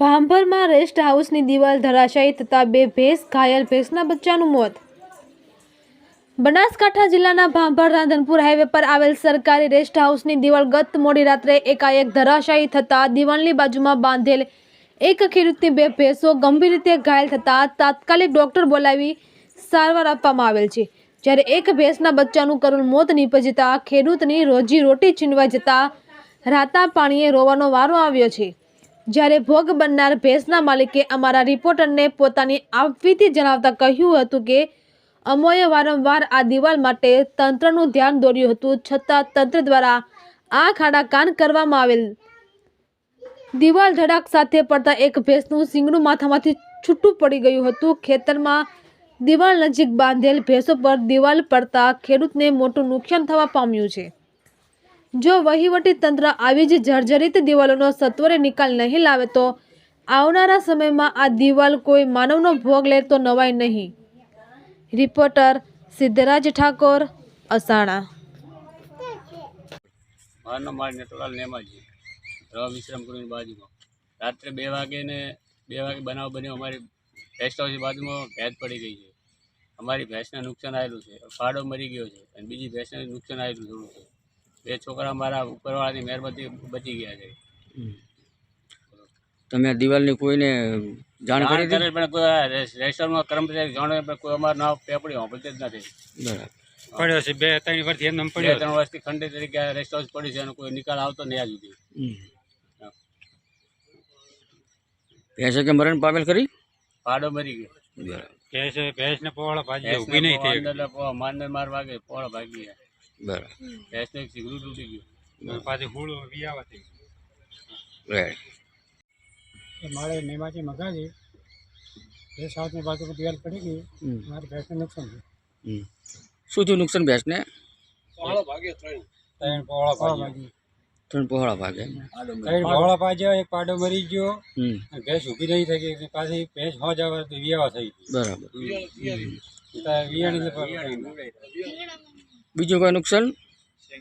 ભાંભરમાં rest હાઉસની દિવાલ ધરાશાયી થતાં બે ભેંસ ઘાયલ. ભેંસના બચ્ચાનું મોત. બનાસકાંઠા જિલ્લાના ભાંભર રાધનપુર હાઈવે પર આવેલ સરકારી રેસ્ટ હાઉસની દિવાલ ગત મોડી રાત્રે એકાએક ધરાશાયી થતાં દિવાલની બાજુમાં બાંધેલ એક ખેડૂતની બે ભેંસો ગંભીર રીતે ઘાયલ થતાં તાત્કાલિક ડોક્ટર બોલાવી સારવાર આપવામાં આવેલ છે. જ્યારે એક ભેંસના બચ્ચાનું કરુણ મોત નીપજતા ખેડૂતની રોજી રોટી છીનવાઈ જતાં રાતા પાણીએ રોવાનો વારો આવ્યો છે. જ્યારે ભોગ બનનાર ભેંસના માલિકે અમારા રિપોર્ટરને પોતાની આપવીથી જણાવતા કહ્યું હતું કે, અમોએ વારંવાર આ દિવાલ માટે તંત્રનું ધ્યાન દોર્યું હતું, છતાં તંત્ર દ્વારા આ ખાડા કાન કરવામાં આવેલ. દિવાલ ધડાક સાથે પડતા એક ભેંસનું સિંગડું માથામાંથી છૂટું પડી ગયું હતું. ખેતરમાં દિવાલ નજીક બાંધેલ ભેંસો પર દિવાલ પડતા ખેડૂતને મોટું નુકસાન થવા પામ્યું છે. જો વહીવટી તંત્ર આવી જ જર્જરિત દિવાલોનો સત્વરે નિકાલ નહીં લાવે તો આવનારા સમયમાં આ દિવાલ કોઈ માનવનો ભોગ લે તો નવાય નહીં. રિપોર્ટર સિદ્ધરાજ ઠાકોર, અસાણા. મારું નામ મારી નટવલાલ નેમાજી. રવા વિશ્રામ ગૃહની બાજુમાં. રાત્રે બે વાગે ને બે વાગે બનાવ બન્યો. અમારી ગેસ્ટ હાઉસની બાજુમાં ભેંસ પડી ગઈ છે. અમારી ભેંસને નુકસાન આવેલું છે. ફાડો મરી ગયો છે અને બીજી ભેંસને નુકસાન આવેલું થોડું છે. બે છોકરા મારા ઉપરવાળાની મહેરબાની બચી ગયા છે. તમે દિવાલની કોઈને જાણ કરી હતી પણ કોઈ રેસ્ટોરન્ટમાં કર્મચારી જાણે પણ કોઈ અમારું નામ પેપડી સાંભળતી જ નથી. બરાબર. પડ્યો છે બે ત્રણ વર્ષથી એમ પડ્યો ત્રણ વર્ષથી ખંડિત તરીકે રેસ્ટોરન્ટ પડી છે અને કોઈ નિકાલ આવતો નહીં આ સુધી. ભેંસે કે મરણ પામેલ કરી? ફાડો મરી ગયો. ભેંસ ભેંસ ને પોવાળા ભાજી ઊભી નહીં થઈ માનને માર વાગે પોળા ભાગી ગયા બરાબર. ભેંસને એક સિગરું તૂટી ગયું પાછી હુળ વિયાવા થઈ રાઈટ એ મારે મેમાજી મગાવી એ સાઉથની બાજુ પર દિવાલ પડી ગઈ. હમ. મારી ભેંસને નુકસાન થયું. હમ. શું થયું નુકસાન ભેંસને? ત્રણ. પોવાળા ભાજી ભાજી ત્રણ પહોળા ભાગે. ત્રણ પોવાળા ભાજ્યા એક પાડો મરી ગયો. હમ. અને ભેંસ ઊભી નહીં થઈ ગઈ. પાછી ભેંસ હો જવા વિયાવા થઈ ગઈ. બરાબર. તો વિયાણી. બીજું કોઈ નુકસાન?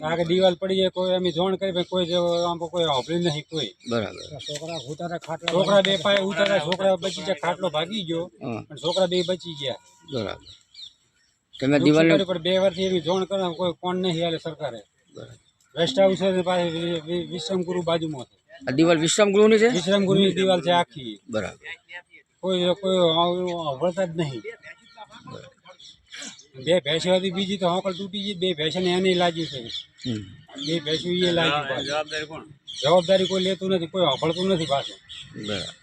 આગળ દિવાલ પડી જાય કોઈ અમે જોણ કરી કોઈ આમ કોઈ હોભળી નહીં કોઈ. બરાબર. છોકરા ઉતારા ખાટલા છોકરા બે પાય ઉતારા છોકરા બચી ગયા ખાટલો ભાગી ગયો પણ છોકરા બે બચી ગયા. બરાબર. તમે દિવાલ પણ બે વર્ષથી એવી જોણ કરે કોઈ કોણ નહીં હાલે સરકારે. રેસ્ટ હાઉસ પાસે વિશ્રામગુરુ બાજુમાં છે. આ દિવાલ વિશ્રામ ગૃહની છે? વિશ્રામગુરુની દિવાલ છે આખી. બરાબર. કોઈ કોઈ અવળતા જ નહીં. બે ભેંસો હતી બીજી તો હોકળ તૂટી ગઈ બે ભેંસોને એને લાગ્યું છે. બે ભેંસો એ લાગ્યું જવાબદારી કોણ? જવાબદારી કોઈ લેતું નથી કોઈ હોકળતું નથી પાછું. બરાબર.